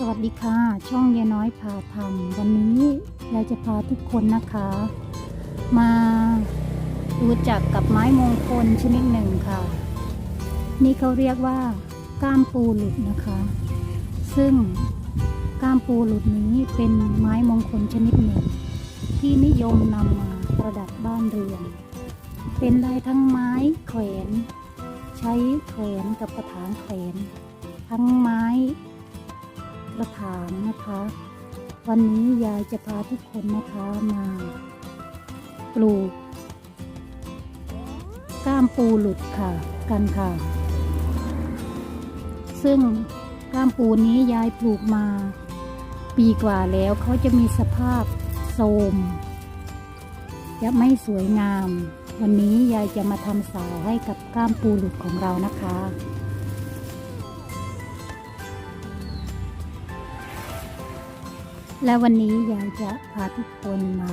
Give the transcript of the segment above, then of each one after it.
สวัสดีค่ะ ช่องยายน้อยพาทำวันนี้ยายจะพาทุกคนนะคะ มารู้จักกับไม้มงคลชนิดหนึ่งค่ะ นี่เขาเรียกว่าก้ามปูหลุดนะคะ ซึ่งก้ามปูหลุดนี้เป็นไม้มงคลชนิดหนึ่ง ที่นิยมนำมาประดับบ้านเรือน เป็นได้ทั้งไม้แขวน ใช้แขวนกับกระถางแขวน ทั้งไม้ กระถางนะคะ วันนี้ยายจะพาทุกคนนะคะมาปลูก ก้ามปูหลุดค่ะ กันค่ะ ซึ่งก้ามปูนี้ยายปลูกมา ปีกว่าแล้วเขาจะมีสภาพโทรมจะไม่สวยงาม วันนี้ยายจะมาทำสาวให้กับก้ามปูหลุดของเรานะคะ และวันนี้ยายจะพาทุกคนมา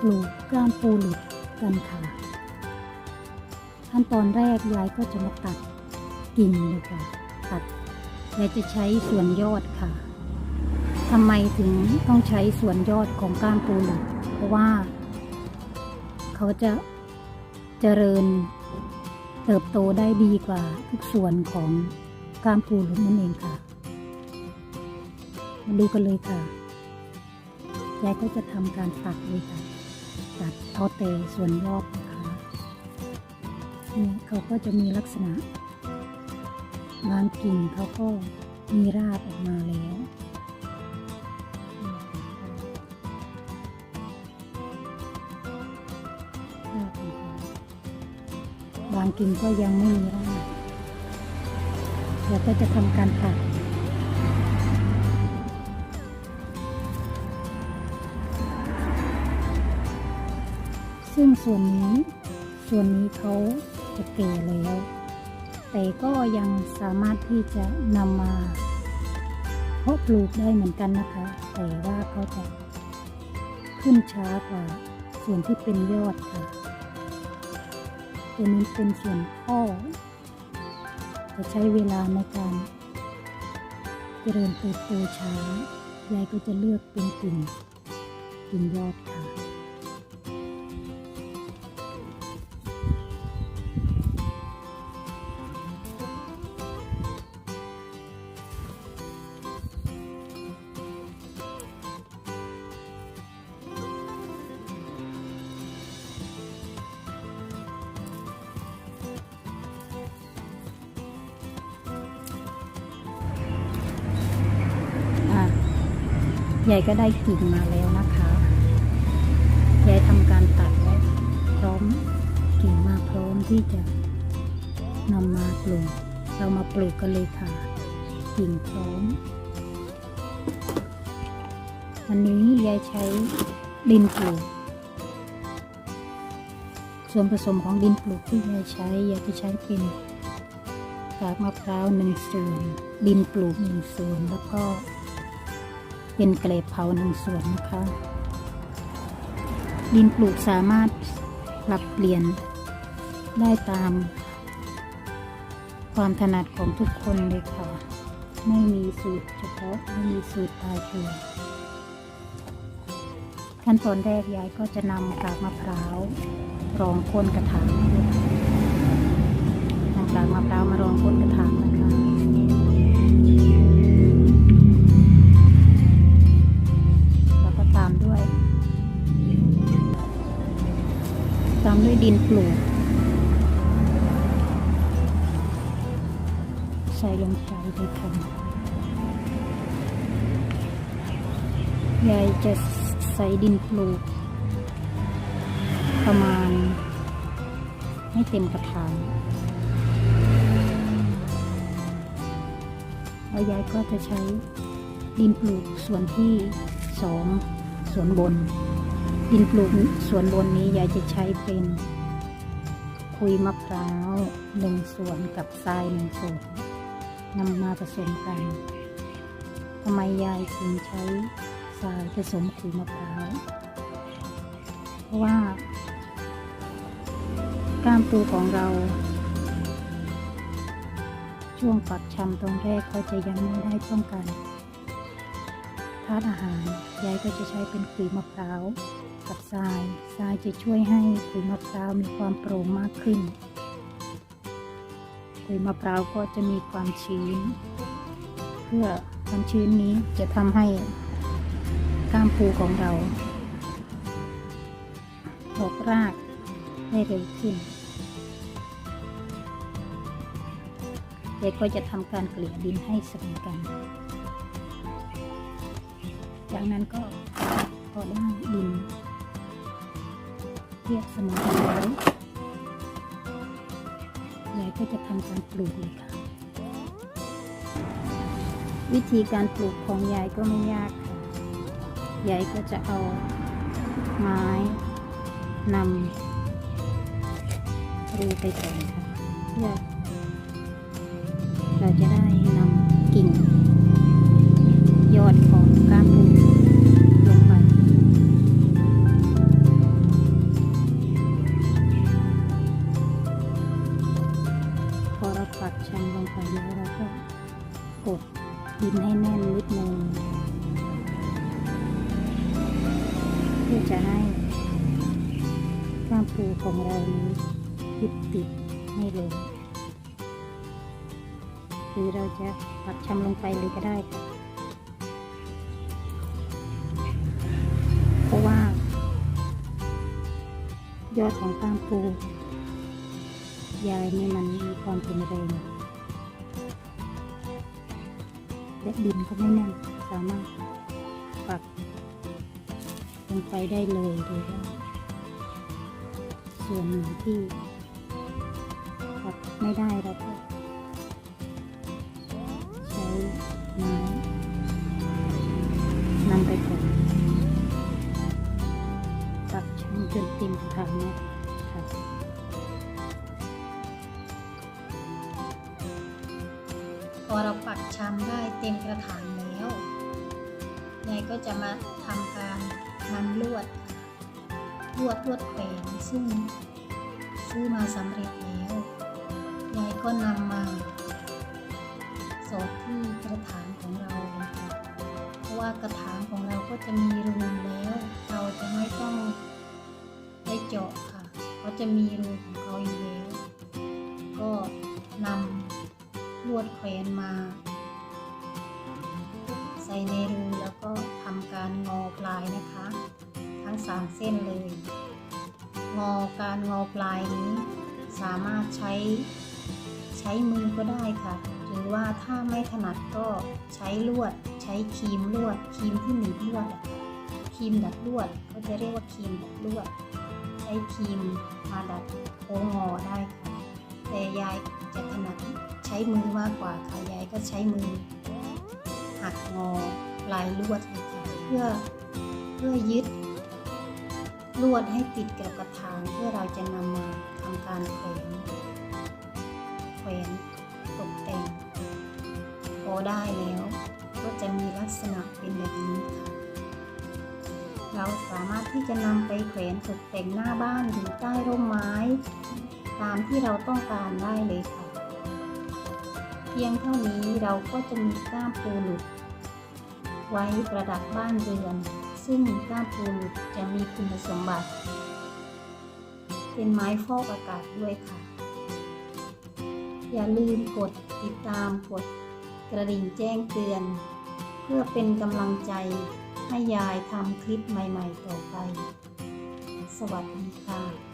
ปลูกก้ามปูหลุดกันค่ะ ขั้นตอนแรกยายก็จะมาตัดกิ่งเลยค่ะ ตัดยายจะใช้ส่วนยอดค่ะทำไมถึงต้องใช้ส่วนยอดของก้ามปูหลุดเพราะว่า เขาจะเจริญเติบโตได้ดีกว่าทุกส่วนของก้ามปูหลุดนั่นเองค่ะ มาดูกันเลยค่ะยายก็จะทำการตัดเลยค่ะ ตัดเอาแต่ส่วนยอดนะคะเนี่ยเขาก็จะมีลักษณะ บางกิ่งเขาก็มีรากออกมาแล้วรากของเขาบางกิ่งก็ยังไม่มีรากเราก็จะทำการตัด ซึ่งส่วนนี้ส่วนนี้เขาจะแก่แล้ว แต่ก็ยังสามารถที่จะนำมาเพาะปลูกได้เหมือนกันนะคะ แต่ว่าเขาจะขึ้นช้ากว่าส่วนที่เป็นยอดค่ะตัวนี้เป็นส่วนข้อ จะใช้เวลาในการเจริญเติบโตช้ายายก็จะเลือกเป็นกิ่งกิ่งยอดค่ะ ยายก็ได้กิ่งมาแล้วนะคะยายทำการตัดและพร้อมกิ่งมาพร้อมที่จะนำมาปลูก เรามาปลูกกันเลยค่ะ กิ่งพร้อมวันนี้ยายใช้ดินปลูก ส่วนผสมของดินปลูกที่ยายใช้ยายจะใช้เป็นกากมะพร้าวหนึ่งส่วนดินปลูกหนึ่งส่วนแล้วก็ เป็นเกล็ดเผาหนึ่งส่วนนะคะ ดินปลูกสามารถปรับเปลี่ยนได้ตาม ความถนัดของทุกคนเลยค่ะ ไม่มีสูตรเฉพาะไม่มีสูตรตายตัวขั้นตอนแรกยายก็จะนำกากมะพร้าวรองก้นกระถางนำกากมะพร้าวมารองก้นกระถาง ดินปลูก ใส่ลงไปเลยค่ะยายจะใส่ดินปลูก ประมาณให้เต็มกระถางแล้วยายก็จะใช้ดินปลูกส่วนที่สองส่วนบน ดินปลูกส่วนบนนี้ยายจะใช้เป็นคุยมะพร้าวหนึ่งส่วนกับทรายหนึ่งส่วนนำมาผสมกันทำไมยายถึงใช้ทรายผสมคุยมะพร้าวเพราะว่าก้ามปูของเรา ช่วงปักชำตรงแรกก็จะยังไม่ได้ป้องกันาตุอาหารยายก็จะใช้เป็นขุยมะพร้าว กับทราย ทรายจะช่วยให้ขุยมะพร้าวมีความโปร่งมากขึ้นขุยมะพร้าวก็จะมีความชื้น เพื่อความชื้นนี้จะทำให้ก้ามปูของเราออกรากได้เร็วขึ้นเด็กก็จะทำการเกลี่ยดินให้เสมอกัน จากนั้นก็พอได้ดิน เทียบเสมอกันแล้ยายก็จะทำการปลูกเลยค่ะ วิธีการปลูกของยายก็ไม่ยากค่ะ ยายก็จะเอาไม้นำรูไปก่อนค่ะเพื่อ เพื่อจะให้ก้ามปูของเรานี้ยึดติดไม่ลงหรือเราจะปักชำลงไปเลยก็ได้ เพราะว่า ยอดของก้ามปูยายนี่มันมีความเป็นแรงและดินก็ไม่แน่นสามารถ ลงไปได้เลยโดยส่วนหนึ่งที่ปักไม่ได้เราก็ใช้ไม้นำไปก่อนปักช่างจนเต็มถังนะคะพอเราปักชำได้เต็มกระถางแล้วยายก็จะมาทำการ นำลวดลวดลวดแขวนซึ่งซื้อมาสำเร็จแล้วยายก็นำมาสอดที่กระถางของเราเลยค่ะเพราะว่ากระถางของเราก็จะมีรูแล้ว เราจะไม่ต้องได้เจาะค่ะเขาจะมีรูของเขาอยู่แล้ว ก็นำลวดแขวนมา ใส่ในรูแล้วก็ทำการงอปลายนะคะ ทั้งสามเส้นเลย งอการงอปลายนี้ สามารถใช้ใช้มือก็ได้ค่ะ หรือว่าถ้าไม่ถนัดก็ใช้ลวด ใช้ครีมลวดครีมที่หนีบลวดค่ะครีมดัดลวดก็จะเรียกว่าครีมดัดลวด ใช้ครีมมาดัดโค้งงอได้ค่ะแต่ยายจะถนัดใช้มือมากกว่าค่ะยายก็ใช้มือ หักงอปลายลวดเลยค่ะเพื่อเพื่อยึด ลวดให้ติดกับกระถางเพื่อเราจะนำมาทำการแขวนแขวนตกแต่งพอได้แล้วก็จะมีลักษณะเป็นแบบนี้ค่ะ เราสามารถที่จะนำไปแขวนตกแต่งหน้าบ้านหรือใต้ร่มไม้ ตามที่เราต้องการได้เลยค่ะ พียงเท่านี้เราก็จะมีก้ามปูหลุด ไว้ประดับบ้านเรือน ซึ่งก้ามปูหลุดจะมีคุณสมบัติ เป็นไม้ฟอกอากาศด้วยค่ะ อย่าลืมกดติดตามกดกระดิ่งแจ้งเตือน เพื่อเป็นกำลังใจให้ยายทำคลิปใหม่ๆต่อไป สวัสดีค่ะ